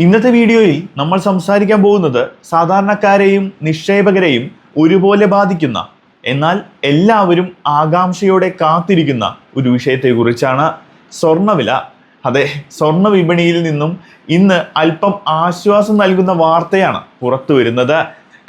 ഇന്നത്തെ വീഡിയോയിൽ നമ്മൾ സംസാരിക്കാൻ പോകുന്നത് സാധാരണക്കാരെയും നിക്ഷേപകരെയും ഒരുപോലെ ബാധിക്കുന്ന എന്നാൽ എല്ലാവരും ആകാംക്ഷയോടെ കാത്തിരിക്കുന്ന ഒരു വിഷയത്തെക്കുറിച്ചാണ് സ്വർണവില. അതെ സ്വർണ വിപണിയിൽ നിന്നും ഇന്ന് അല്പം ആശ്വാസം നൽകുന്ന വാർത്തയാണ് പുറത്തു വരുന്നത്.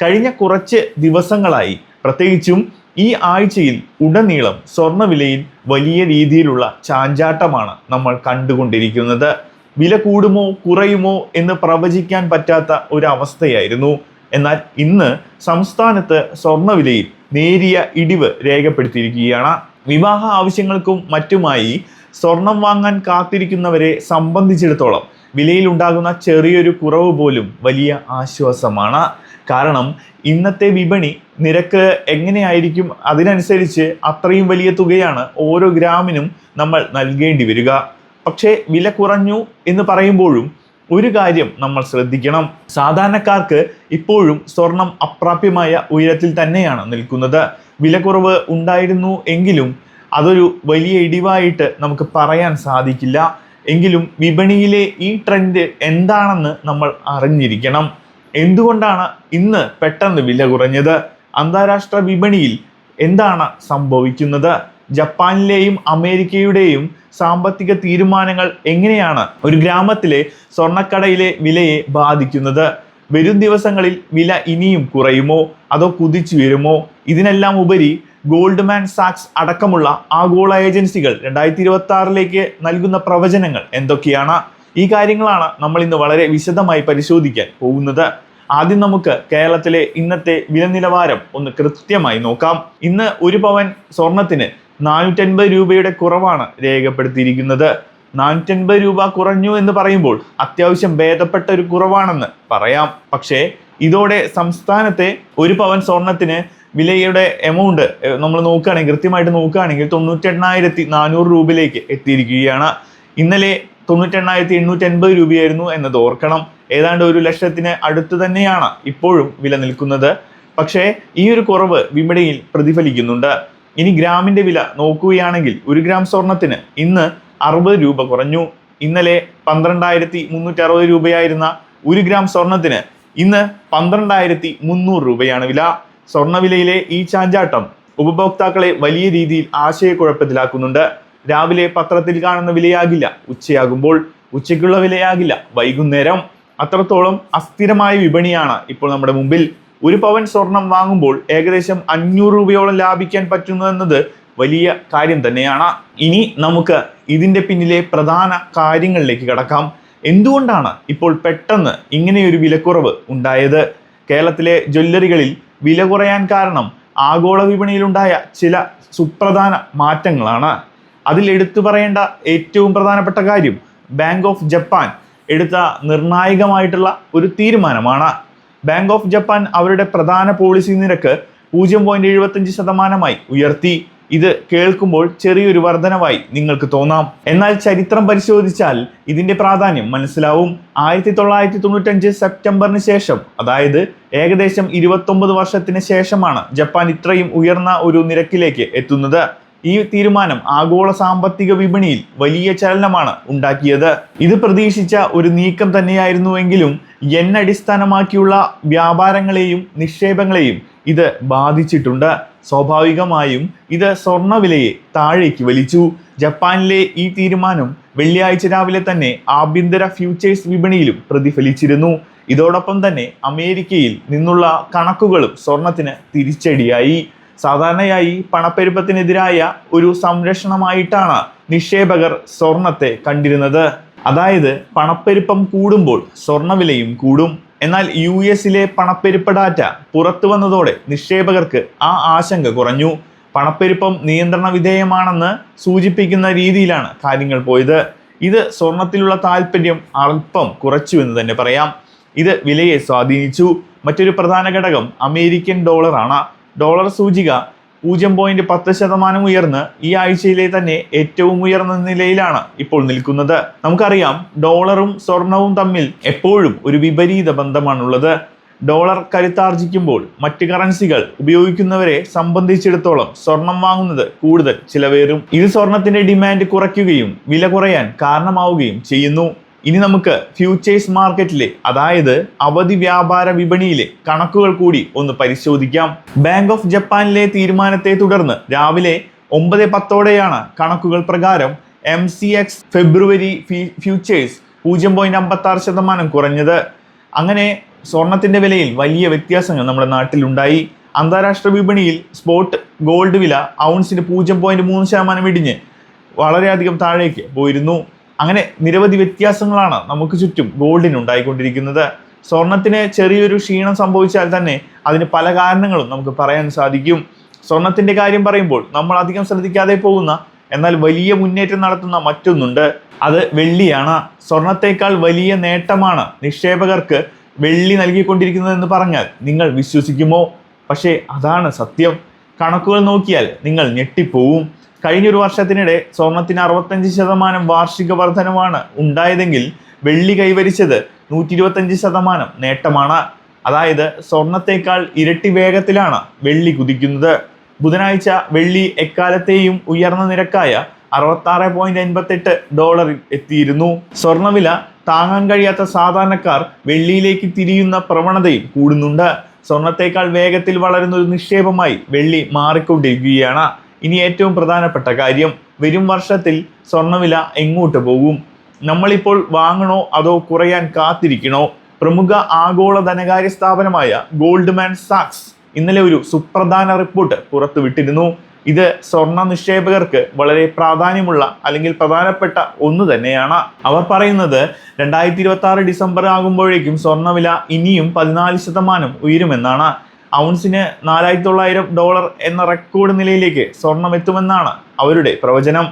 കഴിഞ്ഞ കുറച്ച് ദിവസങ്ങളായി പ്രത്യേകിച്ചും ഈ ആഴ്ചയിൽ ഉടനീളം സ്വർണവിലയിൽ വലിയ രീതിയിലുള്ള ചാഞ്ചാട്ടമാണ് നമ്മൾ കണ്ടുകൊണ്ടിരിക്കുന്നത്. വില കൂടുമോ കുറയുമോ എന്ന് പ്രവചിക്കാൻ പറ്റാത്ത ഒരു അവസ്ഥയായിരുന്നു എന്നാൽ ഇന്ന് സംസ്ഥാനത്ത് സ്വർണവിലയിൽ നേരിയ ഇടിവ് രേഖപ്പെടുത്തിയിരിക്കുകയാണ്. വിവാഹ ആവശ്യങ്ങൾക്കും മറ്റുമായി സ്വർണം വാങ്ങാൻ കാത്തിരിക്കുന്നവരെ സംബന്ധിച്ചിടത്തോളം വിലയിൽ ഉണ്ടാകുന്ന ചെറിയൊരു കുറവ് പോലും വലിയ ആശ്വാസമാണ്. കാരണം ഇന്നത്തെ വിപണി നിരക്ക് എങ്ങനെയായിരിക്കും അതിനനുസരിച്ച് അത്രയും വലിയ തുകയാണ് ഓരോ ഗ്രാമിനും നമ്മൾ നൽകേണ്ടി വരിക. പക്ഷേ വില കുറഞ്ഞു എന്ന് പറയുമ്പോഴും ഒരു കാര്യം നമ്മൾ ശ്രദ്ധിക്കണം. സാധാരണക്കാർക്ക് ഇപ്പോഴും സ്വർണം അപ്രാപ്യമായ ഉയരത്തിൽ തന്നെയാണ് നിൽക്കുന്നത്. വിലക്കുറവ് ഉണ്ടായിരുന്നു എങ്കിലും അതൊരു വലിയ ഇടിവായിട്ട് നമുക്ക് പറയാൻ സാധിക്കില്ല. എങ്കിലും വിപണിയിലെ ഈ ട്രെൻഡ് എന്താണെന്ന് നമ്മൾ അറിഞ്ഞിരിക്കണം. എന്തുകൊണ്ടാണ് ഇന്ന് പെട്ടെന്ന് വില കുറഞ്ഞത്? അന്താരാഷ്ട്ര വിപണിയിൽ എന്താണ് സംഭവിക്കുന്നത്? ജപ്പാനിലെയും അമേരിക്കയുടെയും സാമ്പത്തിക തീരുമാനങ്ങൾ എങ്ങനെയാണ് ഒരു ഗ്രാമത്തിലെ സ്വർണക്കടയിലെ വിലയെ ബാധിക്കുന്നത്? വരും ദിവസങ്ങളിൽ വില ഇനിയും കുറയുമോ? അതോ കുതിച്ചു വരുമോ? ഇതിനെല്ലാം ഉപരി ഗോൾഡ്മാൻ സാക്സ് അടക്കമുള്ള ആഗോള ഏജൻസികൾ രണ്ടായിരത്തി ഇരുപത്തി ആറിലേക്ക് നൽകുന്ന പ്രവചനങ്ങൾ എന്തൊക്കെയാണ്? ഈ കാര്യങ്ങളാണ് നമ്മൾ ഇന്ന് വളരെ വിശദമായി പരിശോധിക്കാൻ പോകുന്നത്. ആദ്യം നമുക്ക് കേരളത്തിലെ ഇന്നത്തെ വില നിലവാരം ഒന്ന് കൃത്യമായി നോക്കാം. ഇന്ന് ഒരു പവൻ സ്വർണത്തിന് നാനൂറ്റൻപത് രൂപയുടെ കുറവാണ് രേഖപ്പെടുത്തിയിരിക്കുന്നത്. നാനൂറ്റൻപത് രൂപ കുറഞ്ഞു എന്ന് പറയുമ്പോൾ അത്യാവശ്യം ഭേദപ്പെട്ട ഒരു കുറവാണെന്ന് പറയാം. പക്ഷേ ഇതോടെ സംസ്ഥാനത്തെ ഒരു പവൻ സ്വർണത്തിന് വിലയുടെ എമൗണ്ട് നമ്മൾ നോക്കുകയാണെങ്കിൽ കൃത്യമായിട്ട് നോക്കുകയാണെങ്കിൽ തൊണ്ണൂറ്റെണ്ണായിരത്തി നാനൂറ് രൂപയിലേക്ക് എത്തിയിരിക്കുകയാണ്. ഇന്നലെ തൊണ്ണൂറ്റെണ്ണായിരത്തി എണ്ണൂറ്റി അൻപത് രൂപയായിരുന്നു എന്നത് ഓർക്കണം. ഏതാണ്ട് ഒരു ലക്ഷത്തിന് അടുത്ത് തന്നെയാണ് ഇപ്പോഴും വില നിൽക്കുന്നത്. പക്ഷേ ഈ ഒരു കുറവ് വിപണിയിൽ പ്രതിഫലിക്കുന്നുണ്ട്. ഇനി ഗ്രാമിന്റെ വില നോക്കുകയാണെങ്കിൽ ഒരു ഗ്രാം സ്വർണത്തിന് ഇന്ന് അറുപത് രൂപ കുറഞ്ഞു. ഇന്നലെ പന്ത്രണ്ടായിരത്തി മുന്നൂറ്റി അറുപത് രൂപയായിരുന്ന ഒരു ഗ്രാം സ്വർണത്തിന് ഇന്ന് പന്ത്രണ്ടായിരത്തി മുന്നൂറ് രൂപയാണ് വില. സ്വർണവിലയിലെ ഈ ചാഞ്ചാട്ടം ഉപഭോക്താക്കളെ വലിയ രീതിയിൽ ആശയക്കുഴപ്പത്തിലാക്കുന്നുണ്ട്. രാവിലെ പത്രത്തിൽ കാണുന്ന വിലയാകില്ല. ഉച്ചയാകുമ്പോൾ ഉച്ചയ്ക്കുള്ള വിലയാകില്ല. വൈകുന്നേരം. അത്രത്തോളം അസ്ഥിരമായ വിപണിയാണ് ഇപ്പോൾ നമ്മുടെ മുമ്പിൽ ഒരു പവൻ സ്വർണം വാങ്ങുമ്പോൾ ഏകദേശം അഞ്ഞൂറ് രൂപയോളം ലാഭിക്കാൻ പറ്റുന്നു എന്നത് വലിയ കാര്യം തന്നെയാണ്. ഇനി നമുക്ക് ഇതിന്റെ പിന്നിലെ പ്രധാന കാര്യങ്ങളിലേക്ക് കടക്കാം. എന്തുകൊണ്ടാണ് ഇപ്പോൾ പെട്ടെന്ന് ഇങ്ങനെയൊരു വിലക്കുറവ് ഉണ്ടായത്? കേരളത്തിലെ ജ്വല്ലറികളിൽ വില കുറയാൻ കാരണം ആഗോള വിപണിയിലുണ്ടായ ചില സുപ്രധാന മാറ്റങ്ങളാണ്. അതിൽ എടുത്തു പറയേണ്ട ഏറ്റവും പ്രധാനപ്പെട്ട കാര്യം ബാങ്ക് ഓഫ് ജപ്പാൻ എടുത്ത നിർണായകമായിട്ടുള്ള ഒരു തീരുമാനമാണ്. ബാങ്ക് ഓഫ് ജപ്പാൻ അവരുടെ പ്രധാന പോളിസി നിരക്ക് പൂജ്യം പോയിന്റ് എഴുപത്തഞ്ച് ശതമാനമായി ഉയർത്തി. ഇത് കേൾക്കുമ്പോൾ ചെറിയൊരു വർധനവായി നിങ്ങൾക്ക് തോന്നാം. എന്നാൽ ചരിത്രം പരിശോധിച്ചാൽ ഇതിന്റെ പ്രാധാന്യം മനസ്സിലാവും. ആയിരത്തി തൊള്ളായിരത്തി തൊണ്ണൂറ്റഞ്ച് സെപ്റ്റംബറിന് ശേഷം അതായത് ഏകദേശം ഇരുപത്തൊമ്പത് വർഷത്തിന് ശേഷമാണ് ജപ്പാൻ ഇത്രയും ഉയർന്ന ഒരു നിരക്കിലേക്ക് എത്തുന്നത്. ഈ തീരുമാനം ആഗോള സാമ്പത്തിക വിപണിയിൽ വലിയ ചലനമാണ് ഉണ്ടാക്കിയത്. ഇത് പ്രതീക്ഷിച്ച ഒരു നീക്കം തന്നെയായിരുന്നുവെങ്കിലും എൻ അടിസ്ഥാനമാക്കിയുള്ള വ്യാപാരങ്ങളെയും നിക്ഷേപങ്ങളെയും ഇത് ബാധിച്ചിട്ടുണ്ട്. സ്വാഭാവികമായും ഇത് സ്വർണവിലയെ താഴേക്ക് വലിച്ചു. ജപ്പാനിലെ ഈ തീരുമാനം വെള്ളിയാഴ്ച രാവിലെ തന്നെ ആഭ്യന്തര ഫ്യൂച്ചേഴ്സ് വിപണിയിലും പ്രതിഫലിച്ചിരുന്നു. ഇതോടൊപ്പം തന്നെ അമേരിക്കയിൽ നിന്നുള്ള കണക്കുകളും സ്വർണത്തിന് തിരിച്ചടിയായി. സാധാരണയായി പണപ്പെരുപ്പത്തിനെതിരായ ഒരു സംരക്ഷണമായിട്ടാണ് നിക്ഷേപകർ സ്വർണത്തെ കണ്ടിരുന്നത്. അതായത് പണപ്പെരുപ്പം കൂടുമ്പോൾ സ്വർണവിലയും കൂടും. എന്നാൽ യു എസിലെ പണപ്പെരുപ്പ ഡാറ്റ പുറത്തു വന്നതോടെ നിക്ഷേപകർക്ക് ആ ആശങ്ക കുറഞ്ഞു. പണപ്പെരുപ്പം നിയന്ത്രണ വിധേയമാണെന്ന് സൂചിപ്പിക്കുന്ന രീതിയിലാണ് കാര്യങ്ങൾ പോയത്. ഇത് സ്വർണത്തിലുള്ള താല്പര്യം അല്പം കുറച്ചു എന്ന് തന്നെ പറയാം. ഇത് വിലയെ സ്വാധീനിച്ചു. മറ്റൊരു പ്രധാന ഘടകം അമേരിക്കൻ ഡോളറാണ്. ഡോളർ സൂചിക പൂജ്യം പോയിന്റ് പത്ത് ശതമാനം ഉയർന്ന് ഈ ആഴ്ചയിലെ തന്നെ ഏറ്റവും ഉയർന്ന നിലയിലാണ് ഇപ്പോൾ നിൽക്കുന്നത്. നമുക്കറിയാം ഡോളറും സ്വർണവും തമ്മിൽ എപ്പോഴും ഒരു വിപരീത ബന്ധമാണുള്ളത്. ഡോളർ കരുത്താർജിക്കുമ്പോൾ മറ്റ് കറൻസികൾ ഉപയോഗിക്കുന്നവരെ സംബന്ധിച്ചിടത്തോളം സ്വർണം വാങ്ങുന്നത് കൂടുതൽ ചിലവേറും. ഇത് സ്വർണത്തിന്റെ ഡിമാൻഡ് കുറയ്ക്കുകയും വില കുറയാൻ കാരണമാവുകയും ചെയ്യുന്നു. ഇനി നമുക്ക് ഫ്യൂച്ചേഴ്സ് മാർക്കറ്റിലെ അതായത് അവധി വ്യാപാര വിപണിയിലെ കണക്കുകൾ കൂടി ഒന്ന് പരിശോധിക്കാം. ബാങ്ക് ഓഫ് ജപ്പാനിലെ തീരുമാനത്തെ തുടർന്ന് രാവിലെ ഒമ്പത് പത്തോടെയാണ് കണക്കുകൾ പ്രകാരം M C X February futures പൂജ്യം പോയിന്റ് അമ്പത്തി ആറ് ശതമാനം കുറഞ്ഞത്. അങ്ങനെ സ്വർണത്തിന്റെ വിലയിൽ വലിയ വ്യത്യാസങ്ങൾ നമ്മുടെ നാട്ടിലുണ്ടായി. അന്താരാഷ്ട്ര വിപണിയിൽ സ്പോട്ട് ഗോൾഡ് വില ഔൺസിന് പൂജ്യം പോയിന്റ് മൂന്ന് ശതമാനം ഇടിഞ്ഞ് വളരെയധികം താഴേക്ക് പോയിരുന്നു. അങ്ങനെ നിരവധി വ്യത്യാസങ്ങളാണ് നമുക്ക് ചുറ്റും ഗോൾഡിന് ഉണ്ടായിക്കൊണ്ടിരിക്കുന്നത്. സ്വർണത്തിന് ചെറിയൊരു ക്ഷീണം സംഭവിച്ചാൽ തന്നെ അതിന് പല കാരണങ്ങളും നമുക്ക് പറയാൻ സാധിക്കും. സ്വർണത്തിന്റെ കാര്യം പറയുമ്പോൾ നമ്മൾ അധികം ശ്രദ്ധിക്കാതെ പോകുന്ന എന്നാൽ വലിയ മുന്നേറ്റം നടത്തുന്ന മറ്റൊന്നുണ്ട്. അത് വെള്ളിയാണ്. സ്വർണത്തേക്കാൾ വലിയ നേട്ടമാണ് നിക്ഷേപകർക്ക് വെള്ളി നൽകിക്കൊണ്ടിരിക്കുന്നതെന്ന് പറഞ്ഞാൽ നിങ്ങൾ വിശ്വസിക്കുമോ? പക്ഷേ അതാണ് സത്യം. കണക്കുകൾ നോക്കിയാൽ നിങ്ങൾ ഞെട്ടിപ്പോവും. കഴിഞ്ഞൊരു വർഷത്തിനിടെ സ്വർണത്തിന് അറുപത്തഞ്ച് ശതമാനം വാർഷിക വർധനമാണ് ഉണ്ടായതെങ്കിൽ വെള്ളി കൈവരിച്ചത് നൂറ്റി ഇരുപത്തഞ്ച് ശതമാനം നേട്ടമാണ്. അതായത് സ്വർണത്തേക്കാൾ ഇരട്ടി വേഗത്തിലാണ് വെള്ളി കുതിക്കുന്നത്. ബുധനാഴ്ച വെള്ളി എക്കാലത്തെയും ഉയർന്ന നിരക്കായ അറുപത്താറ് പോയിന്റ് എൺപത്തെട്ട് ഡോളറിൽ എത്തിയിരുന്നു. സ്വർണവില താങ്ങാൻ കഴിയാത്ത സാധാരണക്കാർ വെള്ളിയിലേക്ക് തിരിയുന്ന പ്രവണതയും കൂടുന്നുണ്ട്. സ്വർണത്തേക്കാൾ വേഗത്തിൽ വളരുന്ന ഒരു നിക്ഷേപമായി വെള്ളി മാറിക്കൊണ്ടിരിക്കുകയാണ്. ഇനി ഏറ്റവും പ്രധാനപ്പെട്ട കാര്യം വരും വർഷത്തിൽ സ്വർണവില എങ്ങോട്ട് പോകും? നമ്മളിപ്പോൾ വാങ്ങണോ അതോ കുറയാൻ കാത്തിരിക്കണോ? പ്രമുഖ ആഗോള ധനകാര്യ സ്ഥാപനമായ ഗോൾഡ്മാൻ സാക്സ് ഇന്നലെ ഒരു സുപ്രധാന റിപ്പോർട്ട് പുറത്തുവിട്ടിരുന്നു. ഇത് സ്വർണ നിക്ഷേപകർക്ക് വളരെ പ്രാധാന്യമുള്ള അല്ലെങ്കിൽ പ്രധാനപ്പെട്ട ഒന്ന് തന്നെയാണ്. അവർ പറയുന്നത് രണ്ടായിരത്തി ഇരുപത്തി ആറ് ഡിസംബർ ആകുമ്പോഴേക്കും സ്വർണവില ഇനിയും പതിനാല് ശതമാനം ഉയരുമെന്നാണ്. ഔൺസിന് നാലായിരത്തി തൊള്ളായിരം ഡോളർ എന്ന റെക്കോർഡ് നിലയിലേക്ക് സ്വർണം എത്തുമെന്നാണ് അവരുടെ പ്രവചനം.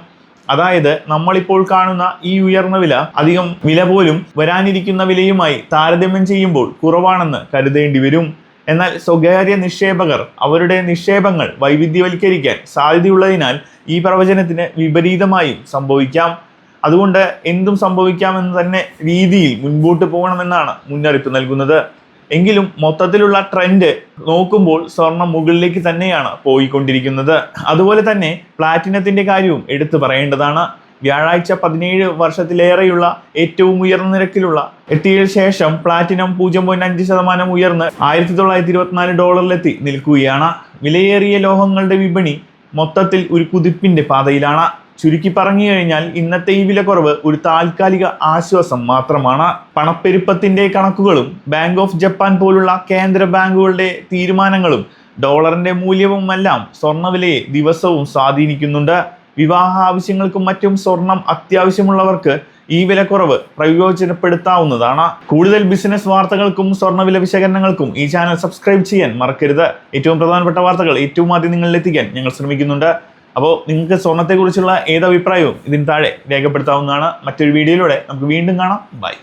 അതായത് നമ്മളിപ്പോൾ കാണുന്ന ഈ ഉയർന്ന വില അധികം വില പോലും വരാനിരിക്കുന്ന വിലയുമായി താരതമ്യം ചെയ്യുമ്പോൾ കുറവാണെന്ന് കരുതേണ്ടി വരും. എന്നാൽ സ്വകാര്യ നിക്ഷേപകർ അവരുടെ നിക്ഷേപങ്ങൾ വൈവിധ്യവൽക്കരിക്കാൻ സാധ്യതയുള്ളതിനാൽ ഈ പ്രവചനത്തിന് വിപരീതമായും സംഭവിക്കാം. അതുകൊണ്ട് എന്തും സംഭവിക്കാമെന്ന് തന്നെ രീതിയിൽ മുൻപോട്ട് പോകണമെന്നാണ് മുന്നറിയിപ്പ് നൽകുന്നത്. എങ്കിലും മൊത്തത്തിലുള്ള ട്രെൻഡ് നോക്കുമ്പോൾ സ്വർണം മുകളിലേക്ക് തന്നെയാണ് പോയിക്കൊണ്ടിരിക്കുന്നത്. അതുപോലെ തന്നെ പ്ലാറ്റിനത്തിന്റെ കാര്യവും എടുത്തു പറയേണ്ടതാണ്. വ്യാഴാഴ്ച പതിനേഴ് വർഷത്തിലേറെയുള്ള ഏറ്റവും ഉയർന്ന നിരക്കിലുള്ള എത്തിയ ശേഷം പ്ലാറ്റിനം പൂജ്യം പോയിന്റ് അഞ്ച് ശതമാനം ഉയർന്ന് ആയിരത്തി തൊള്ളായിരത്തി ഇരുപത്തിനാല് ഡോളറിലെത്തി നിൽക്കുകയാണ്. വിലയേറിയ ലോഹങ്ങളുടെ വിപണി മൊത്തത്തിൽ ഒരു കുതിപ്പിന്റെ പാതയിലാണ്. ചുരുക്കി പറഞ്ഞു കഴിഞ്ഞാൽ ഇന്നത്തെ ഈ വിലക്കുറവ് ഒരു താൽക്കാലിക ആശ്വാസം മാത്രമാണ്. പണപ്പെരുപ്പത്തിന്റെ കണക്കുകളും ബാങ്ക് ഓഫ് ജപ്പാൻ പോലുള്ള കേന്ദ്ര ബാങ്കുകളുടെ തീരുമാനങ്ങളും ഡോളറിന്റെ മൂല്യവുമെല്ലാം സ്വർണവിലയെ ദിവസവും സ്വാധീനിക്കുന്നുണ്ട്. വിവാഹ ആവശ്യങ്ങൾക്കും മറ്റും സ്വർണം അത്യാവശ്യമുള്ളവർക്ക് ഈ വിലക്കുറവ് പ്രയോജനപ്പെടുത്താവുന്നതാണ്. കൂടുതൽ ബിസിനസ് വാർത്തകൾക്കും സ്വർണവില വിശകലനങ്ങൾക്കും ഈ ചാനൽ സബ്സ്ക്രൈബ് ചെയ്യാൻ മറക്കരുത്. ഏറ്റവും പ്രധാനപ്പെട്ട വാർത്തകൾ ഏറ്റവും ആദ്യം നിങ്ങളിൽ എത്തിക്കാൻ ഞങ്ങൾ ശ്രമിക്കുന്നുണ്ട്. അപ്പോൾ നിങ്ങൾക്ക് സ്വർണത്തെക്കുറിച്ചുള്ള ഏത് അഭിപ്രായവും ഇതിന് താഴെ രേഖപ്പെടുത്താവുന്നതാണ് മറ്റൊരു വീഡിയോയിലൂടെ. നമുക്ക് വീണ്ടും കാണാം. ബൈ